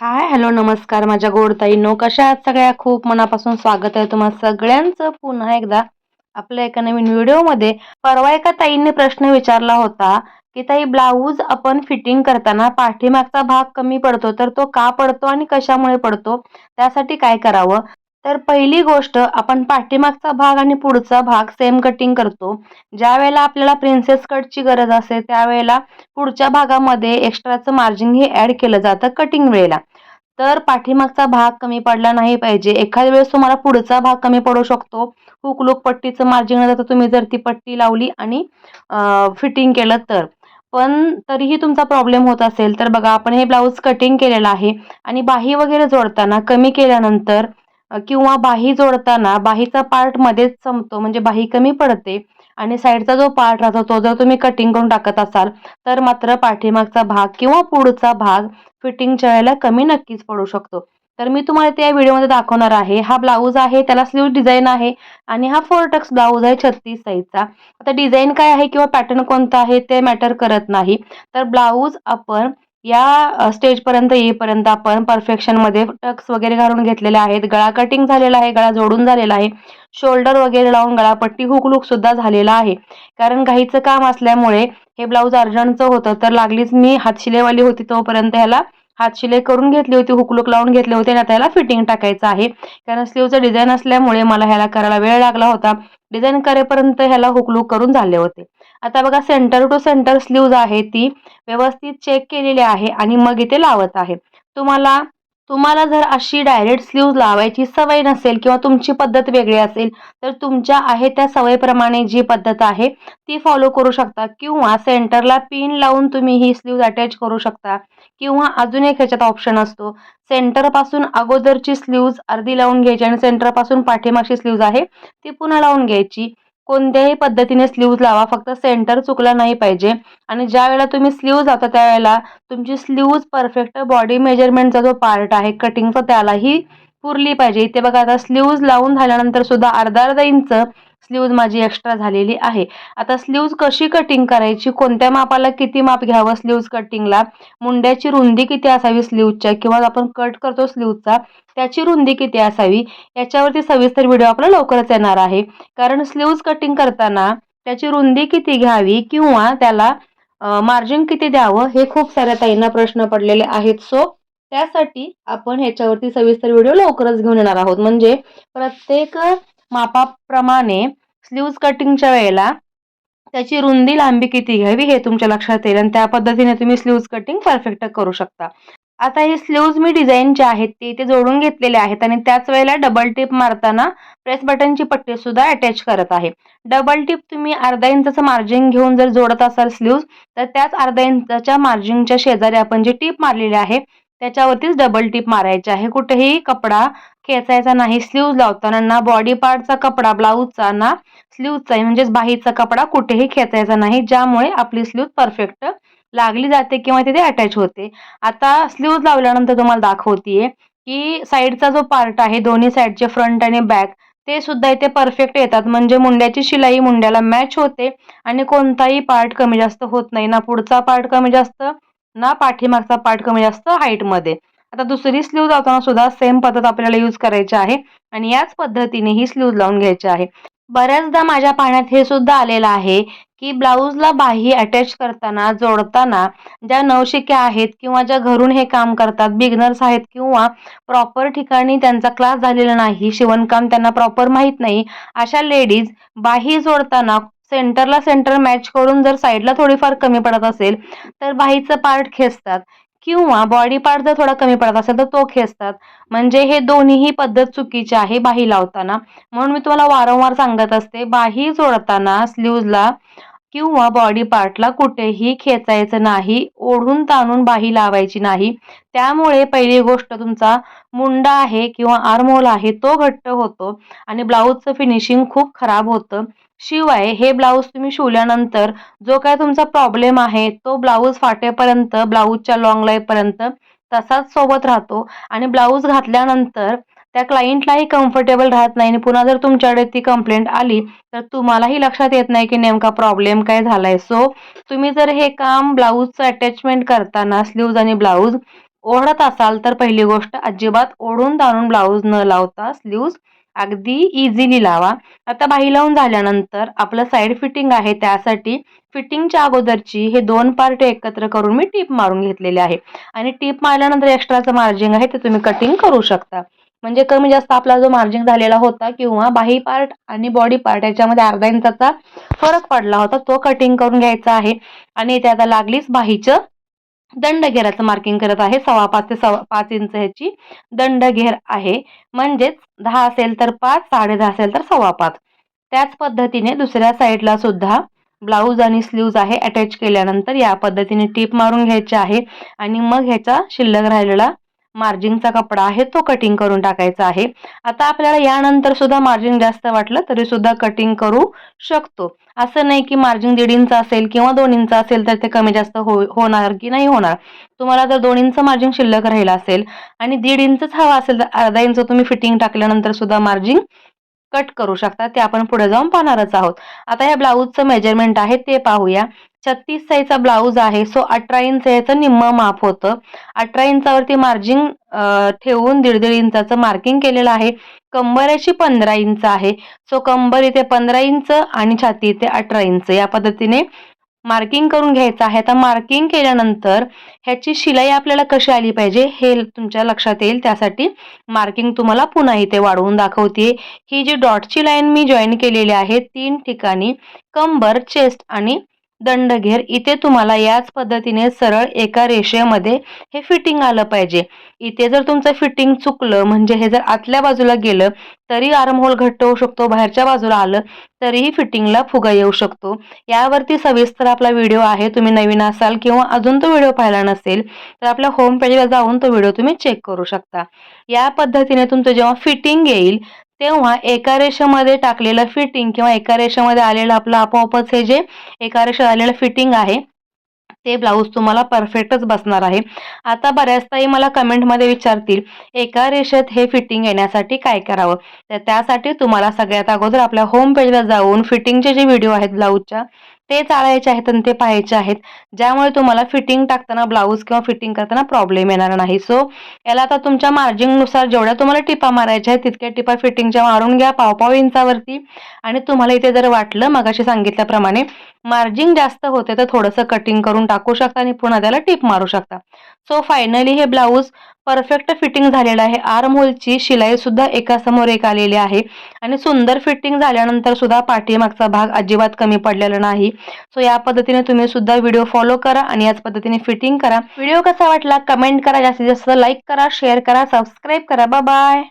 Hi hello नमस्कार माझ्या गोडताईंनो कशा आहात सगळ्या? खूप मनापासून स्वागत आहे तुम्हा सगळ्यांचं पुन्हा एकदा. आपल्या एका नवीन व्हिडिओमध्ये परवा एका ताईंनी प्रश्न विचारला होता की ताई ब्लाऊज आपण फिटिंग करताना पाठीमागचा भाग कमी पडतो तर तो का पडतो आणि कशामुळे पडतो? त्यासाठी काय करावं? तर पहिली गोष्ट आपण पाठीमागचा भाग आणि पुढचा भाग सेम कटिंग करतो. ज्या वेळेला आपल्याला प्रिन्सेस कटची गरज असते त्यावेळेला पुढच्या भागामध्ये एक्स्ट्राचं मार्जिन हे ॲड केलं जातं कटिंग वेळेला. तर पाठीमागचा भाग कमी पडला नाही पाहिजे. एखाद्या वेळेस तुम्हाला पुढचा भाग कमी पडू शकतो. हुक लुक पट्टीचं मार्जिन जातं तुम्ही जर ती पट्टी लावली आणि फिटिंग केलं तर. पण तरीही तुमचा प्रॉब्लेम होत असेल तर बघा आपण हे ब्लाऊज कटिंग केलेलं आहे. आणि बाही वगैरे जोडताना कमी केल्यानंतर किंवा बाही जोडताना बाहीचा पार्ट मध्येच संपतो म्हणजे बाही कमी पडते आणि साईडचा जो पार्ट राहतो तो जर तुम्ही कटिंग करून टाकत असाल तर मात्र पाठीमागचा भाग किंवा पुढचा भाग फिटिंगच्या वेळेला कमी नक्कीच पडू शकतो. तर मी तुम्हाला त्या व्हिडिओमध्ये दाखवणार आहे. हा ब्लाऊज आहे त्याला स्लीव डिझाईन आहे आणि हा फोर टक्स ब्लाऊज आहे छत्तीस साईजचा. आता डिझाईन काय आहे किंवा पॅटर्न कोणता आहे ते मॅटर करत नाही. तर ब्लाऊज आपण या स्टेजपर्यंत येईपर्यंत आपण परफेक्शनमध्ये टक्स वगैरे घालून घेतलेले आहेत. गळा कटिंग झालेला आहे गळा जोडून झालेला आहे. शोल्डर वगैरे लावून गळापट्टी हुक सुद्धा झालेला आहे. कारण घाईचं काम असल्यामुळे हे ब्लाऊज अर्जंटचं होतं तर लागलीच मी हातशिलेवाली होती तोपर्यंत ह्याला. हातशिले करून घेतली होती हुकलूक लावून घेतले होते आणि आता ह्याला फिटिंग टाकायचं आहे. कारण स्लीवचं डिझाईन असल्यामुळे मला ह्याला करायला वेळ लागला होता. डिझाईन करेपर्यंत ह्याला हुकलूक करून झाले होते. आता बघा सेंटर टू सेंटर स्लीव्ज आहे ती. व्यवस्थित चेक केलेली आहे आणि मग इथे लावत आहे. तुम्हाला तुम्हाला जर अशी डायरेक्ट स्लीव्ज लावायची सवय नसेल किंवा तुमची पद्धत वेगळी असेल तर तुमच्या आहे त्या सवयीप्रमाणे जी पद्धत आहे ती फॉलो करू शकता. किंवा सेंटरला पिन लावून तुम्ही ही स्लीव्ज अटॅच करू शकता. किंवा अजून एक ह्याच्यात ऑप्शन असतो. सेंटरपासून अगोदरची स्लीव्ज अर्धी लावून घ्यायची आणि सेंटरपासून पाठीमागची स्लीव्ज आहे ती पुन्हा लावून घ्यायची. कोणत्याही पद्धतीने स्लीव्ज लावा. फक्त सेंटर चुकला नाही पाहिजे. आणि ज्या वेळेला तुम्ही स्लीव्ज लावता त्यावेळेला तुमची स्लीव्ज परफेक्ट बॉडी मेजरमेंटचा जो पार्ट आहे कटिंगचा त्यालाही पुरली पाहिजे. इथे बघा आता स्लीव्ज लावून झाल्यानंतर सुद्धा अर्धा अर्धा इंच स्लीव्ज माझी एक्स्ट्रा झालेली आहे. आता स्लीव्ज कशी कटिंग करायची? कोणत्या मापाला किती माप घ्यावं स्लीव्ज कटिंगला मुंड्याची रुंदी किती असावी स्लीव्जच्या किंवा आपण कट करतो स्लीव्जचा त्याची रुंदी किती असावी? याच्यावरती सविस्तर व्हिडिओ आपला लवकरच येणार आहे. कारण स्लीव्ज कटिंग करताना त्याची रुंदी किती घ्यावी? किंवा त्याला मार्जिन किती द्यावं? हे खूप साऱ्या ताईंना प्रश्न पडलेले आहेत. सो त्यासाठी आपण ह्याच्यावरती सविस्तर व्हिडिओ लवकरच घेऊन येणार आहोत. म्हणजे प्रत्येक मापाप्रमाणे स्लीव्ज कटिंगच्या वेळेला त्याची रुंदी लांबी किती घ्यावी हे तुमच्या लक्षात येईल आणि त्या पद्धतीने तुम्ही स्लीव्ज कटिंग परफेक्ट करू शकता. आता हे स्लीव्ज मी डिझाईन जे आहेत ते इथे जोडून घेतलेले आहेत आणि त्याच वेळेला डबल टिप मारताना प्रेस बटनची पट्टी सुद्धा अटॅच करत आहे. डबल टिप तुम्ही अर्धा इंचाचं मार्जिन घेऊन जर जोडत असाल स्लीव्ज तर त्याच अर्धा इंचाच्या मार्जिनच्या शेजारी आपण जे टीप मारलेली आहे त्याच्यावरतीच डबल टिप मारायची आहे. कुठेही कपडा खेचायचा नाही. स्लीव्ज लावताना ना बॉडी पार्टचा कपडा ब्लाऊजचा ना स्लीवचा म्हणजेच बाहीचा कपडा कुठेही खेचायचा नाही. ज्यामुळे आपली स्लीव परफेक्ट लागली जाते किंवा तिथे अटॅच होते. आता स्लीव्ज लावल्यानंतर तुम्हाला दाखवतीये की साईडचा जो पार्ट आहे दोन्ही साईडचे फ्रंट आणि बॅक ते सुद्धा इथे परफेक्ट येतात. म्हणजे मुंड्याची शिलाई मुंड्याला मॅच होते आणि कोणताही पार्ट कमी जास्त होत नाही ना. पुढचा पार्ट कमी जास्त ना पाठीमागचा पार्ट कमी जास्त हाईटमध्ये आता दुसरी स्लीव लावताना सुद्धा सेम पद्धत आपल्याला यूज करायची आहे आणि याच पद्धतीने ही स्लीव लावून घ्यायची आहे. बऱ्याचदा माझ्या पाहण्यात हे सुद्धा आलेलं आहे की ब्लाऊजला बाही अटॅच करताना जोडताना ज्या नवशिक्या आहेत किंवा ज्या घरून हे काम करतात बिगनर्स आहेत किंवा प्रॉपर ठिकाणी त्यांचा क्लास झालेला नाही शिवणकाम त्यांना प्रॉपर माहीत नाही अशा लेडीज बाही जोडताना सेंटरला सेंटर मॅच करून जर साईडला थोडीफार कमी पडत असेल तर बाहीचं पार्ट खेचतात. किंवा बॉडी पार्ट जर थोडा कमी पडत असेल तर तो खेचतात. म्हणजे हे दोन्हीही पद्धत चुकीची आहे बाही लावताना. म्हणून मी तुम्हाला वारंवार सांगत असते बाही जोडताना स्लीव्जला किंवा बॉडी पार्टला कुठेही खेचायचं नाही ओढून ताणून बाही लावायची नाही. त्यामुळे पहिली गोष्ट तुमचा मुंडा आहे किंवा आर्मोल आहे तो घट्ट होतो आणि ब्लाऊजचं फिनिशिंग खूप खराब होतं. शिवाय हे ब्लाऊज तुम्ही शिवल्यानंतर जो काय तुमचा प्रॉब्लेम आहे तो ब्लाऊज फाटेपर्यंत ब्लाऊजच्या लॉंग लाईफपर्यंत तसाच सोबत राहतो. आणि ब्लाऊज घातल्यानंतर त्या क्लायंटलाही कम्फर्टेबल राहत नाही आणि पुन्हा जर तुमच्याकडे ती कंप्लेंट आली तर तुम्हालाही लक्षात येत नाही की नेमका प्रॉब्लेम काय झालाय. सो तुम्ही जर हे काम ब्लाऊजचं अटॅचमेंट करताना स्लीव्ज आणि ब्लाऊज ओढत असाल तर पहिली गोष्ट अजिबात ओढून ताणून ब्लाऊज न लावता स्लीव्ज अगदी इझिली लावा. आता बाही लावून झाल्यानंतर आपलं साईड फिटिंग आहे त्यासाठी फिटिंगच्या अगोदरची हे दोन पार्ट एकत्र करून मी टीप मारून घेतलेले आहे. आणि टीप मारल्यानंतर एक्स्ट्राचं मार्जिंग आहे ते तुम्ही कटिंग करू शकता. म्हणजे कमी जास्त आपला जो मार्जिंग झालेला होता किंवा बाही पार्ट आणि बॉडी पार्ट याच्यामध्ये अर्धा इंचाचा फरक पडला होता तो कटिंग करून घ्यायचा आहे. आणि इथे आता लागलीच बाहीचं दंडघेराचं मार्किंग करत आहे. सव्वा पाच ते सव्वा पाच इंच ह्याची दंडघेर आहे. म्हणजेच दहा असेल तर पाच साडे दहा असेल तर सव्वा पाच. त्याच पद्धतीने दुसऱ्या साईडला सुद्धा ब्लाऊज आणि स्लीव्ज आहे. अटॅच केल्यानंतर या पद्धतीने टीप मारून घ्यायची आहे. आणि मग ह्याचा शिल्लक राहिलेला मार्जिंगचा कपडा आहे तो कटिंग करून टाकायचा आहे. आता आपल्याला यानंतर सुद्धा मार्जिन जास्त वाटलं तरी सुद्धा कटिंग करू शकतो. असं नाही की मार्जिन दीड इंच असेल किंवा दोन इंच असेल तर ते कमी जास्त हो होणार की नाही होणार. तुम्हाला जर दोन इंच मार्जिन शिल्लक राहिला असेल आणि दीड इंचच हवा असेल तर अर्धा इंच तुम्ही फिटिंग टाकल्यानंतर सुद्धा मार्जिन कट करू शकता. ते आपण पुढे जाऊन पाहणारच आहोत. आता या ब्लाऊजचं मेजरमेंट आहे ते पाहूया. छत्तीस साईजचा ब्लाऊज आहे. सो अठरा इंच याचं निम्म माप होतं. अठरा इंचावरती मार्जिंग ठेवून दीड दीड इंचाचं मार्किंग केलेलं आहे. कंबर याची पंधरा इंच आहे. सो कंबर इथे पंधरा इंच आणि छाती इथे अठरा इंच. या पद्धतीने मार्किंग करून घ्यायचं आहे. आता मार्किंग केल्यानंतर ह्याची शिलाई आपल्याला कशी आली पाहिजे हे तुमच्या लक्षात येईल. त्यासाठी मार्किंग तुम्हाला पुन्हा इथे वाढवून दाखवते ही जी डॉटची लाईन मी जॉईन केलेली आहे तीन ठिकाणी कंबर चेस्ट आणि दंडघेर. इथे तुम्हाला याच पद्धतीने सरळ एका रेषेमध्ये हे फिटिंग आलं पाहिजे. इथे जर तुमचं फिटिंग चुकलं म्हणजे हे जर आतल्या बाजूला गेलं तरी आर्महोल घट्ट होऊ शकतो बाहेरच्या बाजूला आलं तरीही फिटिंगला फुगा येऊ शकतो. यावरती सविस्तर आपला व्हिडिओ आहे तुम्ही नवीन असाल किंवा अजून तो व्हिडिओ पाहिला नसेल तर आपल्या होम पेजला जाऊन तो व्हिडिओ तुम्ही चेक करू शकता. या पद्धतीने तुमचं जेव्हा फिटिंग येईल तेव्हा एका रेषेमध्ये टाकलेलं फिटिंग किंवा एका रेषेमध्ये आलेलं आपलं आपोआपच हे जे एका रेषेत आलेलं फिटिंग आहे ते ब्लाऊज तुम्हाला परफेक्टच बसणार आहे. आता बऱ्याचदाही मला कमेंटमध्ये विचारतील एका रेषेत हे फिटिंग येण्यासाठी काय करावं? तर त्यासाठी तुम्हाला सगळ्यात अगोदर आपल्या होम पेजला जाऊन फिटिंगचे जे व्हिडिओ आहेत ब्लाऊजच्या ते चाळायचे आहेत आणि ते पाहायचे आहेत. ज्यामुळे तुम्हाला फिटिंग टाकताना ब्लाऊज किंवा फिटिंग करताना प्रॉब्लेम येणार नाही. सो याला आता तुमच्या मार्जिंगनुसार जेवढ्या तुम्हाला टिपा मारायच्या आहेत तितक्या टिपा फिटिंगच्या मारून घ्या पावपाव इंचावरती. आणि तुम्हाला इथे जर वाटलं मगाशी सांगितल्याप्रमाणे मार्जिंग जास्त होते तर थोडंसं कटिंग करून टाकू शकता आणि पुन्हा त्याला टिप मारू शकता. सो फायनली हे ब्लाऊज परफेक्ट फिटिंग झालेलं आहे. आर्म होलची शिलाई सुद्धा एकासमोर एक आलेली आहे. आणि सुंदर फिटिंग झाल्यानंतर सुद्धा पाठीमागचा भाग अजिबात कमी पडलेला नाही. सो या पद्धतीने तुम्ही सुद्धा व्हिडिओ फॉलो करा आणि याच पद्धतीने फिटिंग करा. व्हिडिओ कसा वाटला? कमेंट करा. जास्तीत जास्त लाईक करा शेअर करा सबस्क्राईब करा. बाय